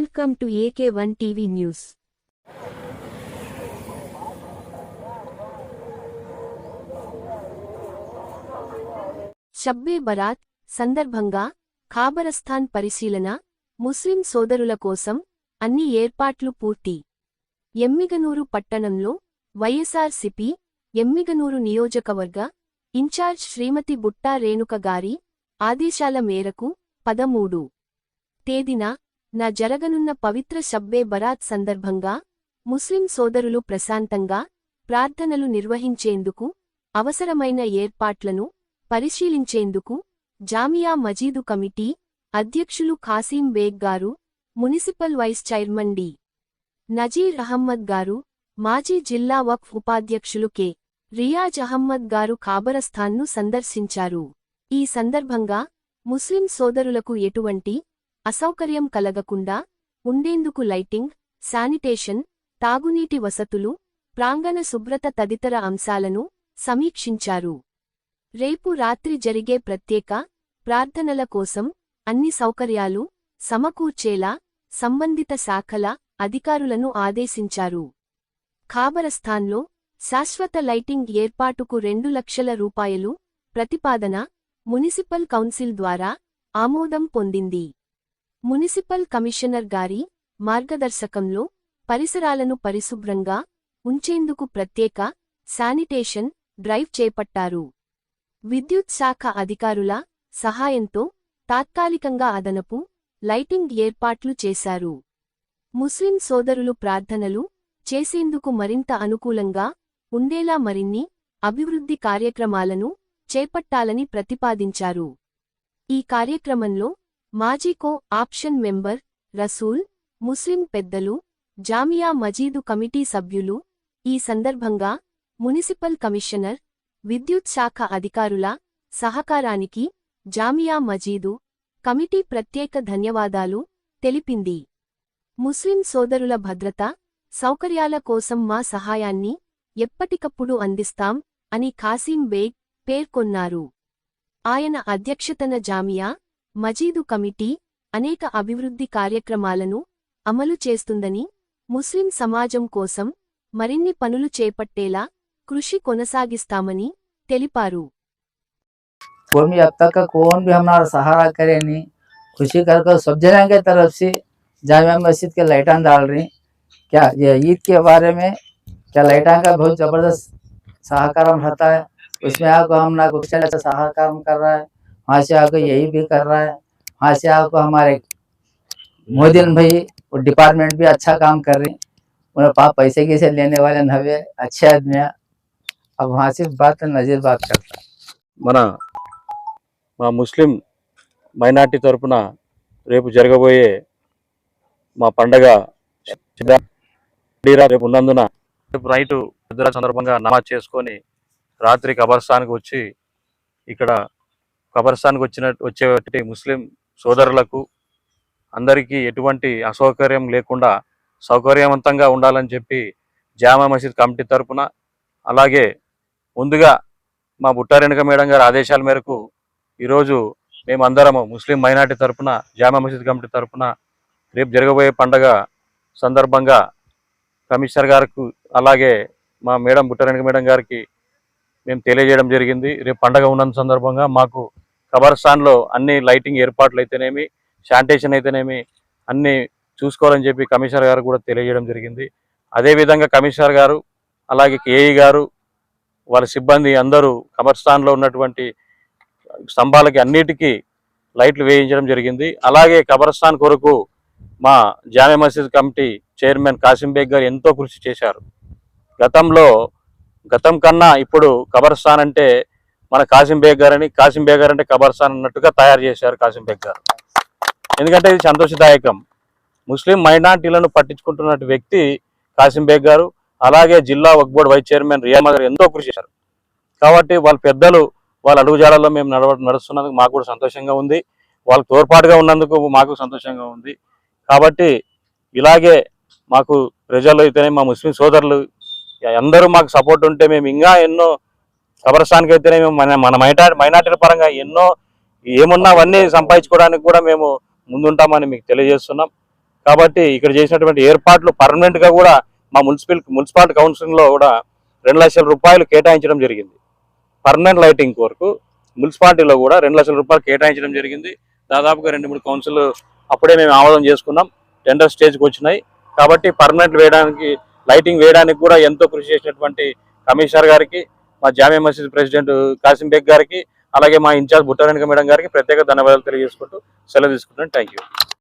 Welcome to AK one TV news Shab e Barat సందర్భంగా ఖాబరస్థాన్ పరిశీలన ముస్లిం సోదరుల కోసం అన్ని ఏర్పాట్లు పూర్తి. ఎమ్మిగనూరు పట్టణంలో వైఎస్ఆర్సిపి ఎమ్మిగనూరు నియోజకవర్గ ఇన్ఛార్జ్ శ్రీమతి బుట్టా రేణుక గారి ఆదేశాల మేరకు పదమూడు తేదీన నా జరగనున్న పవిత్ర షబ్బే బరాత్ సందర్భంగా ముస్లిం సోదరులు ప్రశాంతంగా ప్రార్థనలు నిర్వహించేందుకు అవసరమైన ఏర్పాట్లను పరిశీలించేందుకు జామియా మజీదు కమిటీ అధ్యక్షులు ఖాసీం బేగ్ గారు municipal vice chairman D. Nazeer Ahmed గారు మాజీ జిల్లా వక్ఫ్ ఉపాధ్యక్షులు కె. రియాజ్ అహమ్మద్ గారు ఖాబరస్థాన్ను సందర్శించారు. ఈ సందర్భంగా ముస్లిం సోదరులకు ఎటువంటి అసౌకర్యం కలగకుండా ఉండేందుకు లైటింగ్ శానిటేషన్ తాగునీటి వసతులు ప్రాంగణ శుభ్రత తదితర అంశాలను సమీక్షించారు. రేపు రాత్రి జరిగే ప్రత్యేక ప్రార్థనల కోసం అన్ని సౌకర్యాలు సమకూర్చేలా సంబంధిత శాఖల అధికారులను ఆదేశించారు. ఖాబరస్థాన్లో శాశ్వత లైటింగ్ ఏర్పాటుకు రెండు లక్షల రూపాయలు ప్రతిపాదన మునిసిపల్ కౌన్సిల్ ద్వారా ఆమోదం పొందింది. మునిసిపల్ కమిషనర్ గారి మార్గదర్శకంలో పరిసరాలను పరిశుభ్రంగా ఉంచేందుకు ప్రత్యేక శానిటేషన్ డ్రైవ్ చేపట్టారు. విద్యుత్ శాఖ అధికారుల సహాయంతో తాత్కాలికంగా అదనపు లైటింగ్ ఏర్పాట్లు చేశారు. ముస్లిం సోదరులు ప్రార్థనలు చేసేందుకు మరింత అనుకూలంగా ఉండేలా మరిన్ని అభివృద్ధి కార్యక్రమాలను చేపట్టాలని ప్రతిపాదించారు. ఈ కార్యక్రమంలో మాజీకో ఆప్షన్ మెంబర్ రసూల్ ముస్లిం పెద్దలు జామియా మజీదు కమిటీ సభ్యులు ఈ సందర్భంగా మునిసిపల్ కమిషనర్ విద్యుత్ శాఖ అధికారుల సహకారానికి జామియా మజీదు కమిటీ ప్రత్యేక ధన్యవాదాలు తెలిపింది. ముస్లిం సోదరుల భద్రత సౌకర్యాల కోసం మా సహాయాన్ని ఎప్పటికప్పుడు అందిస్తాం అని ఖాసీం బేగ్ పేర్కొన్నారు. ఆయన అధ్యక్షతన జామియా మజీదు కమిటీ అనేక అభివృద్ధి కార్యక్రమాలను అమలు చేస్తుందని ముస్లిం సమాజం కోసం మరిన్ని పనులు చేపట్టేలా కృషి కొనసాగిస్తామని తెలిపారు कौन भी अब तक का कौन भी हमारा सहारा करे नहीं खुशी कर कर सब जगह के तरफ से जामिया मस्जिद के लाइटान डाल रही क्या ये ईद के बारे में क्या लाइटान का बहुत जबरदस्त सहकार रहता है उसमें आपको हम ना कुछ अच्छा सहकार कर रहा है वहाँ से आपको यही भी कर रहा है वहाँ से आपको हमारे मोदीन भाई वो डिपार्टमेंट भी अच्छा काम कर रही उन्हें पाप पैसे कैसे लेने वाले नवे अच्छे आदमी हैं अब वहाँ से बात नजीर बात करता है మన మా ముస్లిం మైనార్టీ తరపున రేపు జరగబోయే మా పండగ షబ్బీరా రేపు ఉన్నందున రేపు నైటు నిద్ర సందర్భంగా నమాజ్ చేసుకొని రాత్రి కబర్స్థాన్కి వచ్చి ఇక్కడ కబర్స్థాన్కి వచ్చిన వచ్చే ముస్లిం సోదరులకు అందరికీ ఎటువంటి అసౌకర్యం లేకుండా సౌకర్యవంతంగా ఉండాలని చెప్పి జామా మసీద్ కమిటీ తరపున అలాగే ముందుగా మా బుట్టారెనక మేడం గారి ఆదేశాల మేరకు ఈరోజు మేమందరము ముస్లిం మైనార్టీ తరపున జామా మసీద్ కమిటీ తరపున రేపు జరగబోయే పండగ సందర్భంగా కమిషనర్ గారికి అలాగే మా మేడం బుట్టారెనక మేడం గారికి మేము తెలియజేయడం జరిగింది. రేపు పండగ ఉన్న సందర్భంగా మాకు కబర్స్థాన్లో అన్ని లైటింగ్ ఏర్పాట్లు అయితేనేమి శానిటేషన్ అయితేనేమి అన్నీ చూసుకోవాలని చెప్పి కమిషనర్ గారు కూడా తెలియజేయడం జరిగింది. అదేవిధంగా కమిషనర్ గారు అలాగే కేఈ గారు వాళ్ళ సిబ్బంది అందరూ కబర్స్థాన్లో ఉన్నటువంటి స్తంభాలకి అన్నిటికీ లైట్లు వేయించడం జరిగింది. అలాగే కబర్స్థాన్ కొరకు మా జామే మసీద్ కమిటీ చైర్మన్ కాసింబేగ్ గారు ఎంతో కృషి చేశారు. గతంలో గతం కన్నా ఇప్పుడు కబర్స్థాన్ అంటే మన కాసిం బేగ్ గారని కాసిం బేగ్ గారు అంటే కబర్సాన్ అన్నట్టుగా తయారు చేశారు కాసిం బేగ్ గారు ఎందుకంటే ఇది సంతోషదాయకం. ముస్లిం మైనార్టీలను పట్టించుకుంటున్న వ్యక్తి కాసిం బేగ్ గారు అలాగే జిల్లా వక్ బోర్డు వైస్ చైర్మన్ రియామా గారు ఎంతో కృషి చేశారు. కాబట్టి వాళ్ళ పెద్దలు వాళ్ళ అడుగుజాడల్లో మేము నడవ నడుస్తున్నందుకు మాకు కూడా సంతోషంగా ఉంది. వాళ్ళకి తోడ్పాటుగా ఉన్నందుకు మాకు సంతోషంగా ఉంది. కాబట్టి ఇలాగే మాకు ప్రజలు అయితేనే మా ముస్లిం సోదరులు అందరూ మాకు సపోర్ట్ ఉంటే మేము ఇంకా ఎన్నో కబరస్థానికి అయితేనే మేము మన మన మైనార్టీ మైనార్టీల పరంగా ఎన్నో ఏమున్నా అవన్నీ సంపాదించుకోవడానికి కూడా మేము ముందుంటామని మీకు తెలియజేస్తున్నాం. కాబట్టి ఇక్కడ చేసినటువంటి ఏర్పాట్లు పర్మనెంట్గా కూడా మా మున్సిపల్ మున్సిపాలిటీ కౌన్సిలింగ్లో కూడా రెండు లక్షల రూపాయలు కేటాయించడం జరిగింది. పర్మనెంట్ లైటింగ్ కొరకు మున్సిపాలిటీలో కూడా రెండు లక్షల రూపాయలు కేటాయించడం జరిగింది. దాదాపుగా రెండు మూడు కౌన్సిల్ అప్పుడే మేము ఆమోదం చేసుకున్నాం. టెండర్ స్టేజ్కి వచ్చినాయి. కాబట్టి పర్మనెంట్ వేయడానికి లైటింగ్ వేయడానికి కూడా ఎంతో కృషి చేసినటువంటి కమిషనర్ గారికి మా జామియా మసీద్ ప్రెసిడెంట్ కాసిం బేగ్ గారికి అలాగే మా ఇన్ఛార్జ్ బుట్టారెనక మేడం గారికి ప్రత్యేక ధన్యవాదాలు తెలియజేసుకుంటూ సెలవు తీసుకుంటున్నాను. Thank you